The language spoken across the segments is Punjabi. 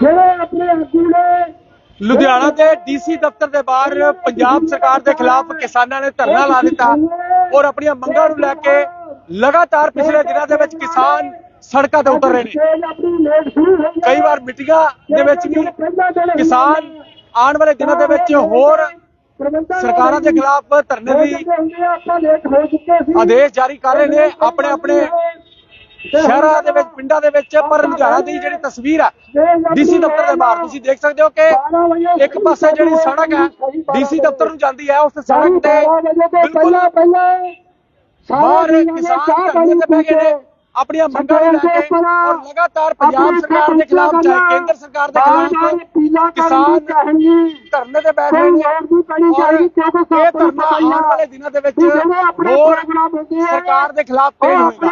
ਜਿਹੜੇ ਆਪਣੇ ਆਗੂ ਨੇ ਲੁਧਿਆਣਾ ਦੇ ਡੀਸੀ ਦਫ਼ਤਰ ਦੇ ਬਾਹਰ ਪੰਜਾਬ ਸਰਕਾਰ ਦੇ ਖਿਲਾਫ ਕਿਸਾਨਾਂ ਨੇ ਧਰਨਾ ਲਾ ਦਿੱਤਾ ਔਰ ਆਪਣੀਆਂ ਮੰਗਾਂ ਨੂੰ ਲੈ ਕੇ ਲਗਾਤਾਰ ਪਿਛਲੇ ਦਿਨਾਂ ਦੇ ਵਿੱਚ ਕਿਸਾਨ ਸੜਕਾਂ ਤੇ ਉਤਰ ਰਹੇ ਨੇ। ਕਈ ਵਾਰ ਮੀਟਿੰਗਾਂ ਦੇ ਵਿੱਚ ਵੀ ਕਿਸਾਨ ਆਉਣ ਵਾਲੇ ਦਿਨਾਂ ਦੇ ਵਿੱਚ ਹੋਰ ਸਰਕਾਰਾਂ ਦੇ ਖਿਲਾਫ ਧਰਨੇ ਦੀ ਆਦੇਸ਼ ਜਾਰੀ ਕਰ ਰਹੇ ਨੇ ਆਪਣੇ ਆਪਣੇ ਸ਼ਹਿਰਾਂ ਦੇ ਵਿੱਚ ਪਿੰਡਾਂ ਦੇ ਵਿੱਚ ਪਰ ਲੁਧਿਆਣਾ ਦੀ ਜਿਹੜੀ ਤਸਵੀਰ ਹੈ ਡੀਸੀ ਦਫ਼ਤਰ ਦੇ ਬਾਹਰ ਤੁਸੀਂ ਦੇਖ ਸਕਦੇ ਹੋ ਕਿ ਇੱਕ ਪਾਸੇ ਜਿਹੜੀ ਸੜਕ ਹੈ ਡੀਸੀ ਦਫ਼ਤਰ ਨੂੰ ਜਾਂਦੀ ਹੈ ਉਸ ਸੜਕ ਤੇ ਬਿਲਕੁਲ ਪਹਿਲਾਂ ਬਾਹਰ ਕਿਸਾਨ ਧਰਨੇ ਤੇ ਬਹਿ ਗਏ ਨੇ। ਆਪਣੀਆਂ ਮੰਗਾਂ ਨੂੰ ਲੈ ਕੇ ਔਰ ਲਗਾਤਾਰ ਪੰਜਾਬ ਸਰਕਾਰ ਦੇ ਖਿਲਾਫ ਚਾਹੇ ਕੇਂਦਰ ਸਰਕਾਰ ਦੇ ਖਿਲਾਫ ਕਿਸਾਨ ਧਰਨੇ ਤੇ ਬੈਠ ਰਹੇ ਨੇ ਔਰ ਇਹ ਧਰਨਾ ਆਉਣ ਵਾਲੇ ਦਿਨਾਂ ਦੇ ਵਿੱਚ ਹੋਰ ਸਰਕਾਰ ਦੇ ਖਿਲਾਫ ਤੇਜ਼ ਹੋਏਗਾ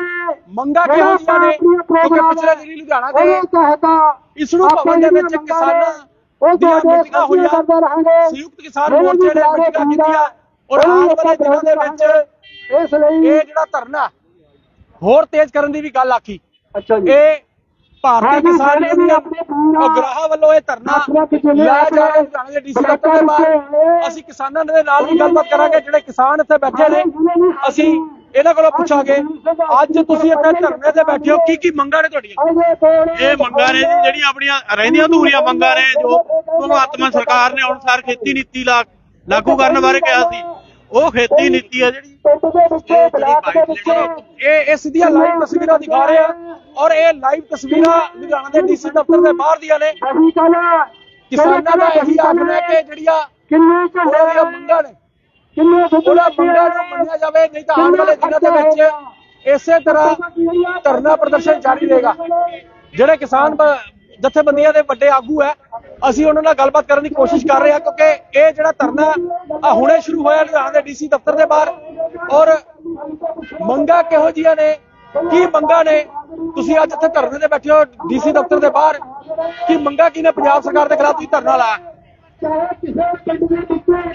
ਮੰਗਾਂ ਕਿਹੋ ਜਿਹੀਆਂ ਨੇ? ਕਿਉਂਕਿ ਪਿਛਲੇ ਦਿਨੀ ਲੁਧਿਆਣਾ ਦੇ ਇਸਨੂੰ ਭਵਨ ਦੇ ਵਿੱਚ ਕਿਸਾਨਾਂ ਦੀਆਂ ਮੀਟਿੰਗਾਂ ਹੋਈਆਂ। ਸੰਯੁਕਤ ਕਿਸਾਨ ਮੋਰਚੇ ਨੇ ਮੀਟਿੰਗਾਂ ਕੀਤੀਆਂ। ਔਰ ਆਉਣ ਵਾਲੇ ਦਿਨਾਂ ਦੇ ਵਿੱਚ ਇਸ ਲਈ ਇਹ ਜਿਹੜਾ ਧਰਨਾ ਹੋਰ ਤੇਜ਼ ਕਰਨ ਦੀ ਵੀ ਗੱਲ ਆਖੀ। ਅੱਛਾ ਜੀ। ਇਹ ਭਾਰਤੀ ਕਿਸਾਨ ਯੂਨੀਅਨ ਉਗਰਾਹਾਂ ਵੱਲੋਂ ਇਹ ਧਰਨਾ ਲਾਇਆ ਜਾ ਰਿਹਾ ਲੁਧਿਆਣਾ ਦੇ ਡੀਸੀ ਦਫ਼ਤਰ ਦੇ ਬਾਹਰ ਅਸੀਂ ਕਿਸਾਨਾਂ ਦੇ ਨਾਲ ਵੀ ਗੱਲਬਾਤ ਕਰਾਂਗੇ ਜਿਹੜੇ ਕਿਸਾਨ ਇੱਥੇ ਬੈਠੇ ਨੇ। ਅਸੀਂ ਇਹਨਾਂ ਕੋਲੋਂ ਪੁੱਛਾਂਗੇ ਅੱਜ ਤੁਸੀਂ ਇੱਥੇ ਧਰਨੇ ਤੇ ਬੈਠੇ ਹੋ ਕੀ ਕੀ ਮੰਗਾਂ ਨੇ ਤੁਹਾਡੀਆਂ? ਇਹ ਮੰਗਾਂ ਨੇ ਜੀ ਜਿਹੜੀਆਂ ਆਪਣੀਆਂ ਰਹਿੰਦੀਆਂ ਅਧੂਰੀਆਂ ਮੰਗਾਂ ਨੇ ਜੋ ਭਗਵੰਤ ਮਾਨ ਸਰਕਾਰ ਨੇ ਅਨੁਸਾਰ ਖੇਤੀ ਨੀਤੀ ਲਾਗੂ ਕਰਨ ਬਾਰੇ ਕਿਹਾ ਸੀ। ਉਹ ਖੇਤੀ ਨੀਤੀ ਆ ਜਿਹੜੀ। ਜਿਹੜੀ ਇਹ ਇਹ ਸਿੱਧੀਆਂ ਲਾਈਵ ਤਸਵੀਰਾਂ ਦਿਖਾ ਰਹੇ ਆ। ਔਰ ਇਹ ਲਾਈਵ ਤਸਵੀਰਾਂ ਲੁਧਿਆਣਾ ਦੇ ਡੀਸੀ ਦਫ਼ਤਰ ਦੇ ਬਾਹਰ ਦੀਆਂ ਨੇ। ਕਿਸਾਨਾਂ ਦਾ ਇਹੀ ਆਖਣਾ ਹੈ ਕਿ ਜਿਹੜੀਆਂ ਕਿੰਨੇ ਉਹਨਾਂ ਦੀਆਂ ਝੰਡੇ ਮੰਗਾਂ ਨੇ। ਕਿੰਨੇ ਉਹਨਾਂ ਮੰਗਾਂ ਨੂੰ ਮੰਨਿਆ ਜਾਵੇ ਨਹੀਂ ਤਾਂ ਆਉਣ ਵਾਲੇ ਦਿਨਾਂ ਦੇ ਵਿੱਚ ਇਸੇ ਤਰ੍ਹਾਂ ਧਰਨਾ ਪ੍ਰਦਰਸ਼ਨ ਜਾਰੀ ਰਹੇਗਾ। ਜਿਹੜੇ ਕਿਸਾਨ ਜਥੇਬੰਦੀਆਂ ਦੇ ਵੱਡੇ ਆਗੂ ਹੈ। ਅਸੀਂ ਉਹਨਾਂ ਨਾਲ ਗੱਲਬਾਤ ਕਰਨ ਦੀ ਕੋਸ਼ਿਸ਼ ਕਰ ਰਹੇ ਹਾਂ ਕਿਉਂਕਿ ਇਹ ਜਿਹੜਾ ਧਰਨਾ ਹੁਣੇ ਸ਼ੁਰੂ ਹੋਇਆ ਲੁਧਿਆਣਾ ਦੇ ਡੀਸੀ ਦਫ਼ਤਰ ਦੇ ਬਾਹਰ। ਔਰ ਮੰਗਾਂ ਕਿਹੋ ਜੀਆਂ ਨੇ? ਕੀ ਮੰਗਾਂ ਨੇ? ਤੁਸੀਂ ਅੱਜ ਇੱਥੇ ਧਰਨੇ ਤੇ ਬੈਠੇ ਹੋ ਡੀਸੀ ਦਫ਼ਤਰ ਦੇ ਬਾਹਰ। ਕੀ ਮੰਗਾਂ ਕੀ ਨੇ? ਪੰਜਾਬ ਸਰਕਾਰ ਦੇ ਖਿਲਾਫ ਤੁਸੀਂ ਧਰਨਾ ਲਾਇਆ।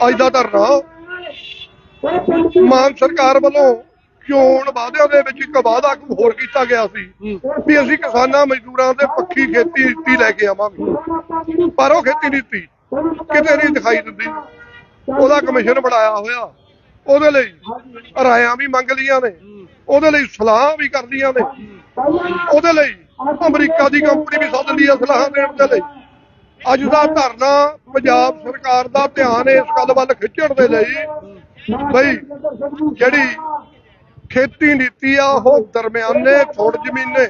ਅੱਜ ਦਾ ਧਰਨਾ। ਮਾਨ ਸਰਕਾਰ ਵੱਲੋਂ ਚੋਣ ਵਾਅਦਿਆਂ ਦੇ ਵਿੱਚ ਇੱਕ ਵਾਅਦਾ ਹੋਰ ਕੀਤਾ ਗਿਆ ਸੀ? ਵੀ ਅਸੀਂ ਕਿਸਾਨਾਂ ਮਜ਼ਦੂਰਾਂ ਦੇ ਪੱਖੀ ਖੇਤੀ ਨੀਤੀ ਲੈ ਕੇ ਆਵਾਂਗੇ। ਪਰ ਉਹ ਖੇਤੀ ਨੀਤੀ ਕਿਤੇ ਨਹੀਂ ਦਿਖਾਈ ਦਿੰਦੀ। ਉਹਦਾ ਕਮਿਸ਼ਨ ਬਣਾਇਆ ਹੋਇਆ। ਉਹਦੇ ਲਈ ਰਾਇਆਂ ਵੀ ਮੰਗ ਲੀਆਂ ਨੇ। ਉਹਦੇ ਲਈ ਸਲਾਹ ਵੀ ਕਰਦੀਆਂ ਨੇ। ਉਹਦੇ ਲਈ ਅਮਰੀਕਾ ਦੀ ਕੰਪਨੀ ਵੀ ਸੱਦ ਲਈ ਆ ਸਲਾਹਾਂ ਦੇਣ ਦੇ ਲਈ। ਅੱਜ ਦਾ ਧਰਨਾ ਪੰਜਾਬ ਸਰਕਾਰ ਦਾ ਧਿਆਨ ਇਸ ਗੱਲ ਵੱਲ ਖਿੱਚਣ ਦੇ ਲਈ। ਬਈ ਜਿਹੜੀ ਖੇਤੀ ਨੀਤੀ ਆ, ਉਹ ਦਰਮਿਆਨੇ ਥੋੜ ਜ਼ਮੀਨੇ,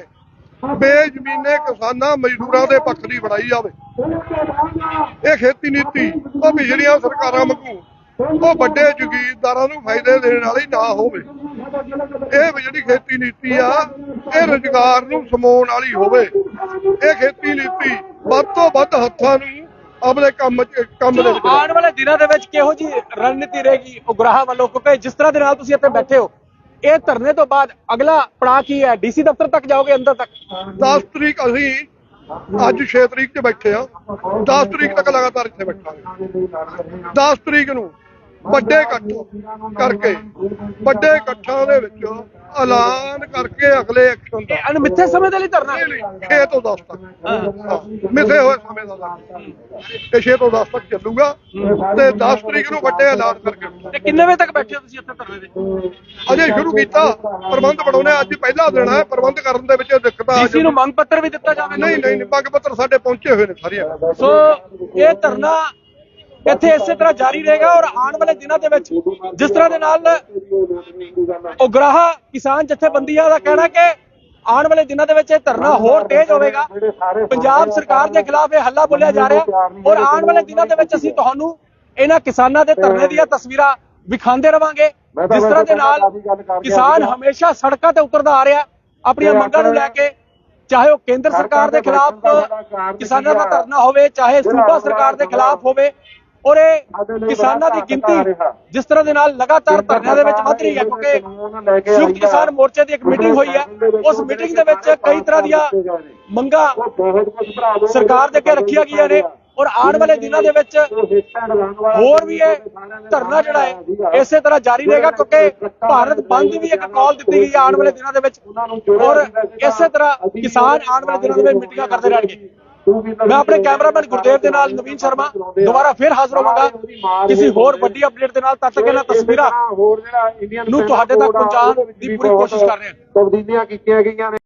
ਬੇਜ਼ਮੀਨੇ ਕਿਸਾਨਾਂ, ਮਜ਼ਦੂਰਾਂ ਦੇ ਪੱਖ ਦੀ ਬਣਾਈ ਜਾਵੇ। ਇਹ ਖੇਤੀ ਨੀਤੀ, ਉਹ ਪਿਛਲੀਆਂ ਸਰਕਾਰਾਂ ਵਾਂਗੂ, ਉਹ ਵੱਡੇ ਜਗੀਰਦਾਰਾਂ ਨੂੰ ਫਾਇਦੇ ਦੇਣ ਵਾਲੀ ਨਾ ਹੋਵੇ। ਇਹ ਜਿਹੜੀ ਖੇਤੀ ਨੀਤੀ ਆ, ਇਹ ਰੁਜ਼ਗਾਰ ਨੂੰ ਸਮਾਉਣ ਵਾਲੀ ਹੋਵੇ। ਇਹ ਖੇਤੀ ਨੀਤੀ ਵੱਧ ਤੋਂ ਵੱਧ ਹੱਥਾਂ ਨੂੰ ਆਪਣੇ ਕੰਮ ਚ, ਕੰਮ ਦੇ ਵਿੱਚ ਆਉਣ ਵਾਲੇ ਦਿਨਾਂ ਦੇ ਵਿੱਚ ਕਿਹੋ ਜੀ ਰਣਨੀਤੀ ਰਹੇਗੀ? ਉਗਰਾਹਾਂ ਵੱਲੋਂ ਕਿਉਂਕਿ ਜਿਸ ਤਰ੍ਹਾਂ ਦੇ ਨਾਲ ਤੁਸੀਂ ਇੱਥੇ ਬੈਠੇ ਹੋ ਇਹ ਧਰਨੇ ਤੋਂ ਬਾਅਦ ਅਗਲਾ ਪੜਾਅ ਕੀ ਹੈ? ਡੀਸੀ ਦਫ਼ਤਰ ਤੱਕ ਜਾਓਗੇ ਅੰਦਰ ਤੱਕ? 10 ਤਰੀਕ ਅਸੀਂ ਅੱਜ 6 ਤਰੀਕ ਤੇ ਬੈਠੇ ਆ 10 ਤਰੀਕ ਤੱਕ ਲਗਾਤਾਰ ਇੱਥੇ ਬੈਠਾਂਗੇ। 10 ਤਰੀਕ ਨੂੰ ਵੱਡੇ ਇਕੱਠ ਕਰਕੇ, ਵੱਡੇ ਇਕੱਠਾਂ ਦੇ ਵਿੱਚ ਐਲਾਨ ਕਰਕੇ ਅਗਲੇ ਐਕਸ਼ਨ ਦਾ। ਇਹ ਅਣਮਿੱਥੇ ਸਮੇਂ ਦੇ ਲਈ ਧਰਨਾ ਹੈ। ਨਹੀਂ ਨਹੀਂ 6 ਤੋਂ 10 ਤੱਕ। ਹਾਂ, ਮਿਥੇ ਹੋਏ ਸਮੇਂ ਦਾ ਲੱਗ ਇਹ 6 ਤੋਂ 10 ਤੱਕ ਚੱਲੂਗਾ ਤੇ 10 ਤਰੀਕ ਨੂੰ ਵੱਡੇ ਐਲਾਨ ਕਰਕੇ। ਤੇ ਕਿੰਨੇ ਵਜੇ ਤੱਕ ਬੈਠੇ ਹੋ ਤੁਸੀਂ ਇੱਥੇ ਧਰਨੇ ਤੇ? ਅਜੇ ਸ਼ੁਰੂ ਕੀਤਾ ਪ੍ਰਬੰਧ ਬਣਾਉਣੇ ਅੱਜ ਪਹਿਲਾ ਦਿਨ ਹੈ ਪ੍ਰਬੰਧ ਕਰਨ ਦੇ ਵਿੱਚ ਦਿੱਕਤਾਂ ਆ ਡੀਸੀ ਨੂੰ ਮੰਗ ਪੱਤਰ ਵੀ ਦਿੱਤਾ ਜਾਵੇ ਨਹੀਂ ਨਹੀਂ ਨਹੀਂ, ਮੰਗ ਪੱਤਰ ਸਾਡੇ ਪਹੁੰਚੇ ਹੋਏ ਨੇ ਸਾਰੀਆਂ। ਸੋ ਇਹ ਧਰਨਾ ਇੱਥੇ ਇਸੇ ਤਰ੍ਹਾਂ ਜਾਰੀ ਰਹੇਗਾ ਔਰ ਆਉਣ ਵਾਲੇ ਦਿਨਾਂ ਦੇ ਵਿੱਚ ਜਿਸ ਤਰ੍ਹਾਂ ਦੇ ਨਾਲ ਉਗਰਾਹ ਕਿਸਾਨ ਜਥੇਬੰਦੀਆਂ ਦਾ ਕਹਿਣਾ ਕਿ ਆਉਣ ਵਾਲੇ ਦਿਨਾਂ ਦੇ ਵਿੱਚ ਇਹ ਧਰਨਾ ਹੋਰ ਤੇਜ਼ ਹੋਵੇਗਾ। ਪੰਜਾਬ ਸਰਕਾਰ ਦੇ ਖਿਲਾਫ ਇਹ ਹੱਲਾ ਬੋਲਿਆ ਜਾ ਰਿਹਾ ਔਰ ਆਉਣ ਵਾਲੇ ਦਿਨਾਂ ਦੇ ਵਿੱਚ ਅਸੀਂ ਤੁਹਾਨੂੰ ਇਹਨਾਂ ਕਿਸਾਨਾਂ ਦੇ ਧਰਨੇ ਦੀਆਂ ਤਸਵੀਰਾਂ ਵਿਖਾਉਂਦੇ ਰਵਾਂਗੇ। ਜਿਸ ਤਰ੍ਹਾਂ ਦੇ ਨਾਲ ਕਿਸਾਨ ਹਮੇਸ਼ਾ ਸੜਕਾਂ ਤੇ ਉਤਰਦਾ ਆ ਰਿਹਾ ਆਪਣੀਆਂ ਮੰਗਾਂ ਨੂੰ ਲੈ ਕੇ ਚਾਹੇ ਉਹ ਕੇਂਦਰ ਸਰਕਾਰ ਦੇ ਖਿਲਾਫ ਕਿਸਾਨਾਂ ਦਾ ਧਰਨਾ ਹੋਵੇ ਚਾਹੇ ਸੂਬਾ ਸਰਕਾਰ ਦੇ ਖਿਲਾਫ ਹੋਵੇ ਔਰ ਇਹ ਕਿਸਾਨਾਂ ਦੀ ਗਿਣਤੀ ਜਿਸ ਤਰ੍ਹਾਂ ਦੇ ਨਾਲ ਲਗਾਤਾਰ ਧਰਨਿਆਂ ਦੇ ਵਿੱਚ ਵੱਧ ਰਹੀ ਹੈ ਕਿਉਂਕਿ ਸੰਯੁਕਤ ਕਿਸਾਨ ਮੋਰਚੇ ਦੀ ਇੱਕ ਮੀਟਿੰਗ ਹੋਈ ਹੈ ਉਸ ਮੀਟਿੰਗ ਦੇ ਵਿੱਚ ਕਈ ਤਰ੍ਹਾਂ ਦੀਆਂ ਮੰਗਾਂ ਸਰਕਾਰ ਦੇ ਅੱਗੇ ਰੱਖੀਆਂ ਗਈਆਂ ਨੇ ਔਰ ਆਉਣ ਵਾਲੇ ਦਿਨਾਂ ਦੇ ਵਿੱਚ ਹੋਰ ਵੀ ਇਹ ਧਰਨਾ ਜਿਹੜਾ ਹੈ ਇਸੇ ਤਰ੍ਹਾਂ ਜਾਰੀ ਰਹੇਗਾ ਕਿਉਂਕਿ ਭਾਰਤ ਬੰਦ ਦੀ ਵੀ ਇੱਕ ਕਾਲ ਦਿੱਤੀ ਗਈ ਹੈ ਆਉਣ ਵਾਲੇ ਦਿਨਾਂ ਦੇ ਵਿੱਚ। ਔਰ ਇਸੇ ਤਰ੍ਹਾਂ ਕਿਸਾਨ ਆਉਣ ਵਾਲੇ ਦਿਨਾਂ ਦੇ ਵਿੱਚ ਮੀਟਿੰਗਾਂ ਕਰਦੇ ਰਹਿਣਗੇ। ਮੈਂ ਆਪਣੇ ਕੈਮਰਾਮੈਨ ਗੁਰਦੇਵ ਦੇ ਨਾਲ ਨਵੀਨ ਸ਼ਰਮਾ ਦੁਬਾਰਾ ਫਿਰ ਹਾਜ਼ਰ ਹੋਵਾਂਗਾ। ਕਿਸੇ ਹੋਰ ਵੱਡੀ ਅਪਡੇਟ ਦੇ ਨਾਲ ਤਦ ਤੱਕ ਇਹਨਾਂ ਤਸਵੀਰਾਂ ਹੋਰ ਜਿਹੜਾ ਇੰਡੀਅਨ ਨੂੰ ਤੁਹਾਡੇ ਤੱਕ ਪਹੁੰਚਾਉਣ ਦੀ ਪੂਰੀ ਕੋਸ਼ਿਸ਼ ਕਰ ਰਹੇ ਹਾਂ ਤਬਦੀਲੀਆਂ ਕੀਤੀਆਂ ਗਈਆਂ ਨੇ।